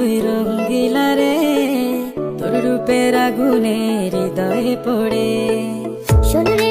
তুই রঙ্গিলা রে তোর রূপের আগুনে হৃদয়ে পড়ে। শোন রে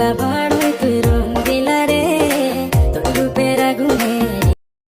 lullaby